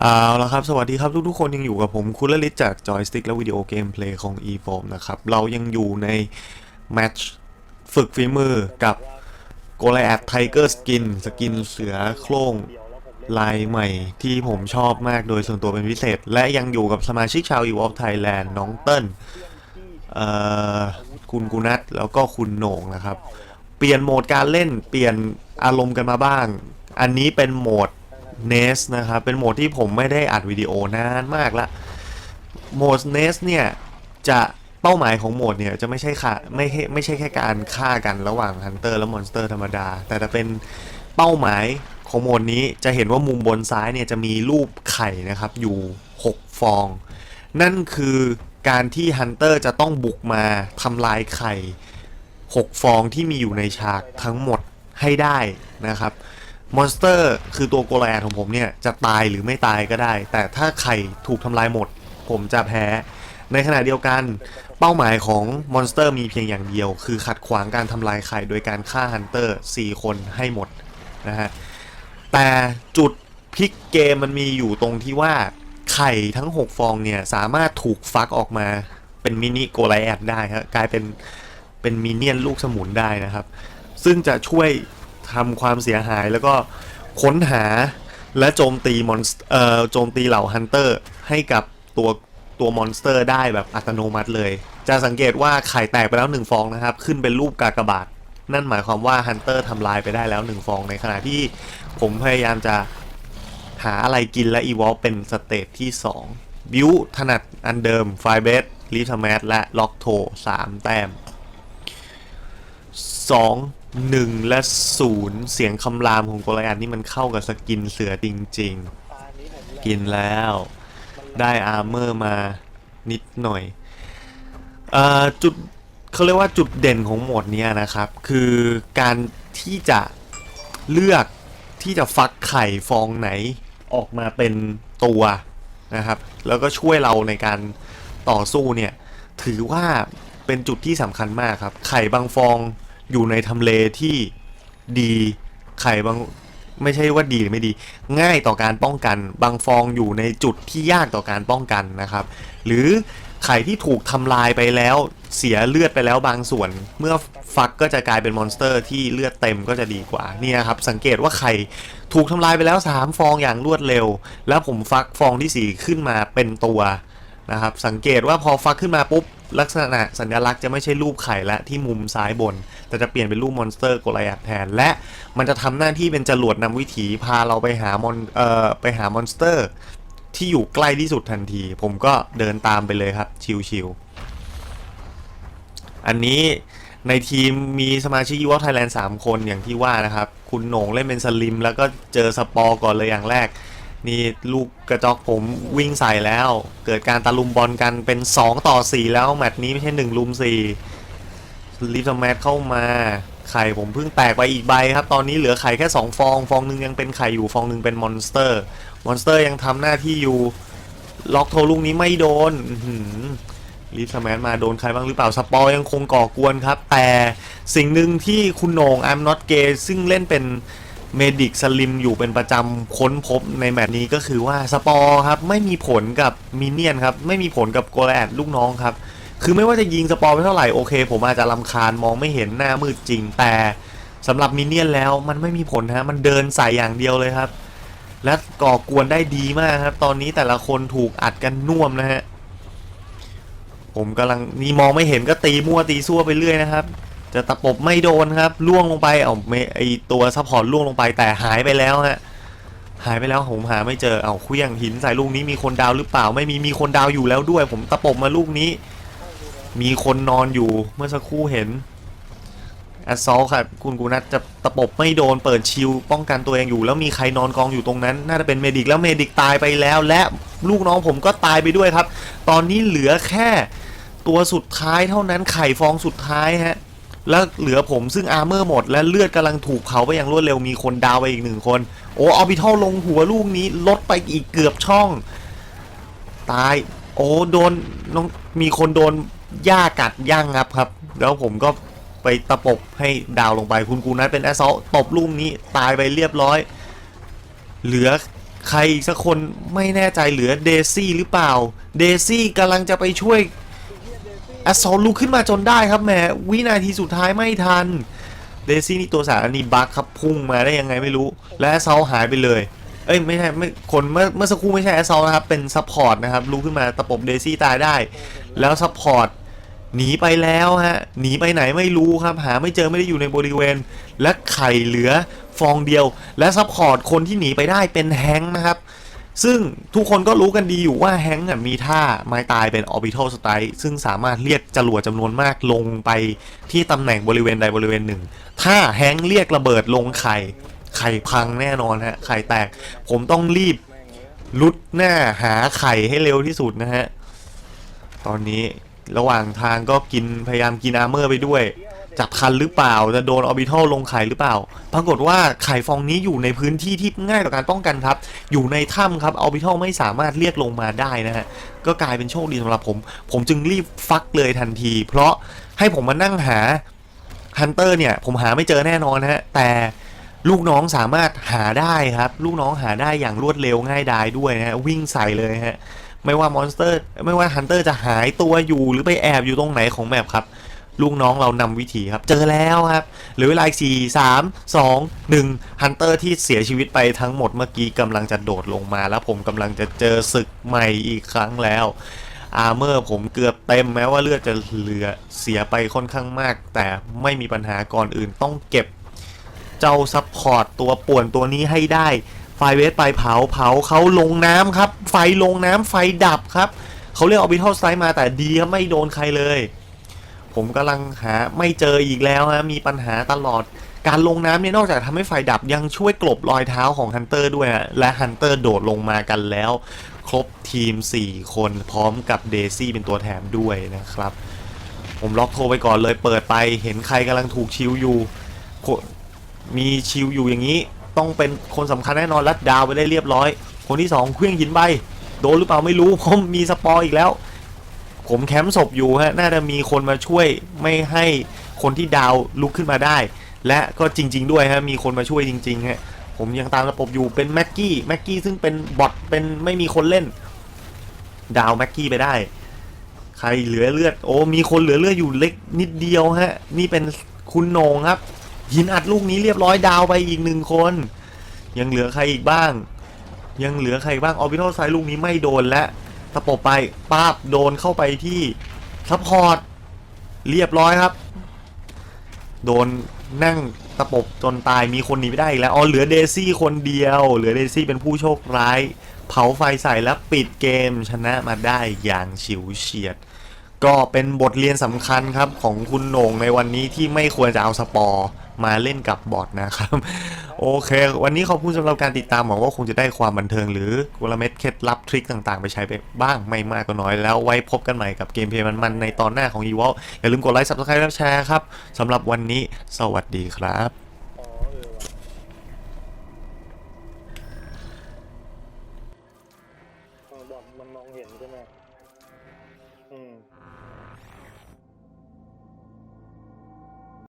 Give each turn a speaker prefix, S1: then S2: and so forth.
S1: เอาละครับ สวัสดีครับทุกๆคนยังอยู่กับผมคุณละลิศจาก Joystick และวิดีโอเกมเพลย์ของ e f o r m นะครับ เรายังอยู่ใน แมตช์ฝึกฝีมือกับ g o l i a t Tiger Skin สกินเสือโคร่งลายใหม่ที่ผมชอบมากโดยส่วนตัวเป็นพิเศษ และยังอยู่กับสมาชิกชาว e v o l v e Thailand น้องเติ้ลคุณกุนัทแล้วก็คุณโหน่งนะครับ เปลี่ยนโหมดการเล่นเปลี่ยนอารมณ์กันมาบ้าง อันนี้เป็นโหมด NES นะครับ เป็นโหมดที่ผมไม่ได้อัดวิดีโอนานมากละโหมด NES เนี่ยจะเป้าหมายของโหมดเนี่ยจะไม่ใช่ค่ะไม่ใช่ไม่ใช่แค่การฆ่ากันระหว่างฮันเตอร์และมอนสเตอร์ธรรมดา แต่จะเป็นเป้าหมายของโหมดนี้จะเห็นว่ามุมบนซ้ายเนี่ยจะมีรูปไข่นะครับอยู่ 6 ฟอง นั่นคือการที่ฮันเตอร์จะต้องบุกมาทำลายไข่ 6 ฟองที่มีอยู่ในฉากทั้งหมดให้ได้นะครับ มอนสเตอร์คือตัวโกลแอดของผมเนี่ย จะตายหรือไม่ตายก็ได้ แต่ถ้าไข่ถูกทำลายหมด ผมจะแพ้ ในขณะเดียวกันเป้าหมายของมอนสเตอร์มีเพียงอย่างเดียว คือขัดขวางการทำลายไข่โดยการฆ่าฮันเตอร์ 4 คนให้หมดนะฮะ แต่จุดพลิกเกมมันมีอยู่ตรงที่ว่าไข่ทั้ง 6 ฟองเนี่ย สามารถถูกฟักออกมาเป็นมินิโกลแอดได้ครับกลายเป็นเป็นมินเนี่ยนลูกสมุนได้นะครับ ซึ่งจะช่วย ทำความเสียหาย แล้วก็ค้นหาและโจมตีมอนเอ่อโจมตีเหล่าฮันเตอร์ให้กับตัวตัวมอนสเตอร์ได้แบบอัตโนมัติเลย จะสังเกตว่าไข่แตกไปแล้ว 1 ฟองนะครับ ขึ้นเป็นรูปกากบาท นั่นหมายความว่าฮันเตอร์ทำลายไปได้แล้ว 1 ฟอง ในขณะที่ผมพยายามจะหาอะไรกินและอีวอลเป็นสเตจที่ 2 บิวถนัดอันเดิมไฟเบสลีทแมทและล็อกโท3แต้มสอง หนึ่งและศูนย์เสียงคำรามของโกลยันนี่มันเข้ากับสกินเสือจริง ๆ กินแล้ว ได้อาร์เมอร์มานิดหน่อยเอ่อจุดเขาเรียกว่าจุดเด่นของโหมดเนี้ยนะครับ คือการที่จะเลือกที่จะฟักไข่ฟองไหนออกมาเป็นตัวนะครับ แล้วก็ช่วยเราในการต่อสู้เนี่ย ถือว่าเป็นจุดที่สำคัญมากครับ ไข่บางฟอง อยู่ในทำเลที่ดีไข่บางไม่ใช่ว่าดีหรือไม่ดี ง่ายต่อการป้องกัน บางฟองอยู่ในจุดที่ยากต่อการป้องกันนะครับ หรือไข่ที่ถูกทำลายไปแล้วเสียเลือดไปแล้วบางส่วน เมื่อฟักก็จะกลายเป็นมอนสเตอร์ที่เลือดเต็มก็จะดีกว่าเนี่ยครับสังเกตว่าไข่ถูกทำลายไปแล้ว 3 ฟองอย่างรวดเร็ว แล้วผมฟักฟองที่ 4 ขึ้นมาเป็นตัวนะครับสังเกตว่าพอฟักขึ้นมาปุ๊บ ลักษณะสัญลักษณ์จะไม่ใช่รูปไข่และที่มุมซ้ายบน แต่จะเปลี่ยนเป็นรูปมอนสเตอร์โกลยัดแทน และมันจะทำหน้าที่เป็นจรวดนำวิถีพาเราไปหามอนเอ่อไปหามอนสเตอร์ ที่อยู่ใกล้ที่สุดทันที ผมก็เดินตามไปเลยครับ ชิวๆอันนี้ในทีมมีสมาชิกยูวอไทยแลนด์3คนอย่างที่ว่านะครับ คุณโหน่งเล่นเป็นสลิม แล้วก็เจอสปอร์ก่อนเลยอย่างแรก นี่ลูกกระจอกผมวิ่งใส่แล้ว เกิดการตะลุมบอลกันเป็น 2 ต่อ 4 แล้ว แมตช์นี้ไม่ใช่1ลุม4ลิฟต์แมทเข้ามาไข่ผมเพิ่งแตกไปอีกใบครับ ตอนนี้เหลือไข่แค่ 2 ฟอง ฟองหนึงยังเป็นไข่อยู่ ฟองหนึงเป็นมอนสเตอร์ มอนสเตอร์ยังทำหน้าที่อยู่ ล็อกโทลูกนี้ไม่โดนลิฟต์แมทมาโดนใครบ้างหรือเปล่า สปอยังคงก่อกวนครับ แต่สิ่งหนึ่งที่คุณโหนง I'm not gay ซึ่งเล่นเป็น เมดิกสลิมอยู่เป็นประจำค้นพบในแมตช์นี้ก็คือว่าสปอร์ครับไม่มีผลกับมินเนี่ยนครับไม่มีผลกับโกลแอดลูกน้องครับคือไม่ว่าจะยิงสปอร์ไปเท่าไหร่โอเค ผมอาจจะลำคาญมองไม่เห็นหน้ามืดจริง แต่สำหรับมินเนี่ยนแล้วมันไม่มีผลฮะมันเดินใส่อย่างเดียวเลยครับ และก่อกวนได้ดีมากครับ ตอนนี้แต่ละคนถูกอัดกันน่วมนะฮะผมกำลังนี่มองไม่เห็นก็ตีมั่วตีซั่วไปเรื่อยนะครับ จะตะปบไม่โดนครับล่วงลงไปเอาไอตัวซัพพอร์ตล่วงลงไปแต่หายไปแล้วฮะหายไปแล้วผมหาไม่เจอเอาเคลี้ยงหินใส่ลูกนี้มีคนดาวหรือเปล่าไม่มีมีคนดาวอยู่แล้วด้วย ผมตะปบมาลูกนี้ มีคนนอนอยู่เมื่อสักครู่เห็นแอสซอลครับคุณกูนัทจะตะปบไม่โดนเปิดชิลป้องกันตัวเองอยู่ แล้วมีใครนอนกองอยู่ตรงนั้น น่าจะเป็นเมดิกแล้วเมดิกตายไปแล้ว และลูกน้องผมก็ตายไปด้วยครับ ตอนนี้เหลือแค่ตัวสุดท้ายเท่านั้นไข่ฟองสุดท้ายฮะ แล้วเหลือผมซึ่งอาร์เมอร์หมด และเลือดกำลังถูกเผาไปอย่างรวดเร็วมีคนดาวไปอีกหนึ่งคน โอ้ออบิทัลลงหัวลูกนี้ลดไปอีกเกือบช่อง ตาย โอ้โดนน้องมีคนโดนหญ้ากัดย่างงับครับ แล้วผมก็ไปตะปบให้ดาวลงไปคุณกูนัทเป็นแอสซอลตบลูกนี้ตายไปเรียบร้อย เหลือใครอีกสักคนไม่แน่ใจเหลือเดซี่หรือเปล่า เดซี่กำลังจะไปช่วย แอสซอลลุกขึ้นมาจนได้ครับแหมวินาทีสุดท้ายไม่ทันเดซี่นี่ตัวสารอันนี้บักครับพุ่งมาได้ยังไงไม่รู้ และแอสซอลหายไปเลย เอ้ยไม่ใช่ไม่คนเมื่อเมื่อสักครู่ไม่ใช่แอสซอลนะครับ เป็นซัพพอร์ตนะครับลุกขึ้นมาตะปบเดซี่ตายได้ แล้วซัพพอร์ตหนีไปแล้วฮะหนีไปไหนไม่รู้ครับ หาไม่เจอไม่ได้อยู่ในบริเวณ และไข่เหลือฟองเดียว และซัพพอร์ตคนที่หนีไปได้เป็นแฮงค์นะครับ ซึ่งทุกคนก็รู้กันดีอยู่ว่าแฮงก์มีท่าไม้ตายเป็น orbital strike ซึ่งสามารถเรียกจรวดจำนวนมากลงไปที่ตำแหน่งบริเวณใดบริเวณหนึ่ง ถ้าแฮงก์เรียกระเบิดลงไข่ ไข่พังแน่นอนฮะ ไข่แตก ผมต้องรีบลุดหน้าหาไข่ให้เร็วที่สุดนะฮะ ตอนนี้ระหว่างทางก็กินพยายามกินอาร์เมอร์ไปด้วย จับคันหรือเปล่า จะโดนออร์บิทัลลงไข่หรือเปล่า ปรากฏว่าไข่ฟองนี้อยู่ในพื้นที่ที่ง่ายต่อการป้องกันครับ อยู่ในถ้ำครับออร์บิทัลไม่สามารถเรียกลงมาได้นะฮะ ก็กลายเป็นโชคดีสำหรับผม ผมจึงรีบฟักเลยทันที เพราะให้ผมมานั่งหาฮันเตอร์เนี่ยผมหาไม่เจอแน่นอนฮะ แต่ลูกน้องสามารถหาได้ครับ ลูกน้องหาได้อย่างรวดเร็วง่ายดายด้วยนะฮะวิ่งใส่เลยฮะไม่ว่ามอนสเตอร์ ไม่ว่าฮันเตอร์จะหายตัวอยู่หรือไปแอบอยู่ตรงไหนของแมปครับ ลูกน้องเรานำวิธีครับ เจอแล้วครับหลือเวลาสี่สามสองหนึ่งฮันเตอร์ที่เสียชีวิตไปทั้งหมดเมื่อกี้กำลังจะโดดลงมา แล้วผมกำลังจะเจอศึกใหม่อีกครั้งแล้วอาร์เมอร์ผมเกือบเต็มแม้ว่าเลือดจะเหลือเสียไปค่อนข้างมาก แต่ไม่มีปัญหาก่อนอื่นต้องเก็บเจ้าซัพพอร์ตตัวป่วนตัวนี้ให้ได้ไฟเวสไปเผาเผาเขาลงน้ำครับ ไฟลงน้ำไฟดับครับ เขาเรียกออบิทัลไซด์มาแต่ดีครับไม่โดนใครเลย ผมกำลังหาไม่เจออีกแล้วฮะมีปัญหาตลอด การลงน้ำเนี่ยนอกจากทำให้ไฟดับยังช่วยกลบรอยเท้าของฮันเตอร์ด้วยฮะและฮันเตอร์โดดลงมากันแล้ว ครบทีม 4 คนพร้อมกับเดซี่เป็นตัวแถมด้วยนะครับ ผมล็อกโทรไปก่อนเลยเปิดไปเห็นใครกำลังถูกชิวอยู่ มีชิวอยู่อย่างนี้ ต้องเป็นคนสำคัญแน่นอนและดาวไปได้เรียบร้อย คนที่สองเครื่องหินใบโดนหรือเปล่าไม่รู้ผมมีสปอร์อีกแล้ว ผมแคมป์ศพอยู่ฮะน่าจะมีคนมาช่วยไม่ให้คนที่ดาวลุกขึ้นมาได้ และก็จริง ๆ ด้วยฮะมีคนมาช่วยจริงๆฮะผมยังตามระบบอยู่เป็นแม็กกี้แม็กกี้ซึ่งเป็นบอทเป็นไม่มีคนเล่น ดาวแม็กกี้ไปได้ ใครเหลือเลือด โอ้มีคนเหลือเลือดอยู่เล็กนิดเดียวฮะ นี่เป็นคุณโหนงครับ หินอัดลูกนี้เรียบร้อยดาวไปอีกหนึ่งคน ยังเหลือใครอีกบ้าง ยังเหลือใครบ้างออร์บิทัลไซลูกนี้ไม่โดนและ ตะปบไปป้าบโดนเข้าไปที่ซัพพอร์ตเรียบร้อยครับ โดนนั่งตะปบจนตายมีคนหนีไม่ได้อีกแล้วอ๋อเหลือเดซี่คนเดียว เหลือเดซี่เป็นผู้โชคร้าย เผาไฟใส่แล้วปิดเกมชนะมาได้อย่างฉิวเฉียด ก็เป็นบทเรียนสำคัญครับของคุณโหน่งในวันนี้ที่ไม่ควรจะเอาสปอร์มาเล่นกับบอทนะครับ โอเค วันนี้ขอบคุณสำหรับการติดตามหวังว่าคงจะได้ความบันเทิงหรือกลเม็ดเคล็ดลับทริคต่างๆ ไปใช้ไปบ้างไม่มากก็น้อย แล้วไว้พบกันใหม่กับเกมเพลย์มันๆในตอนหน้าของ e v o l อย่าลืมกดไลค์ subscribe และแชร์ครับสำหรับวันนี้สวัสดีครับ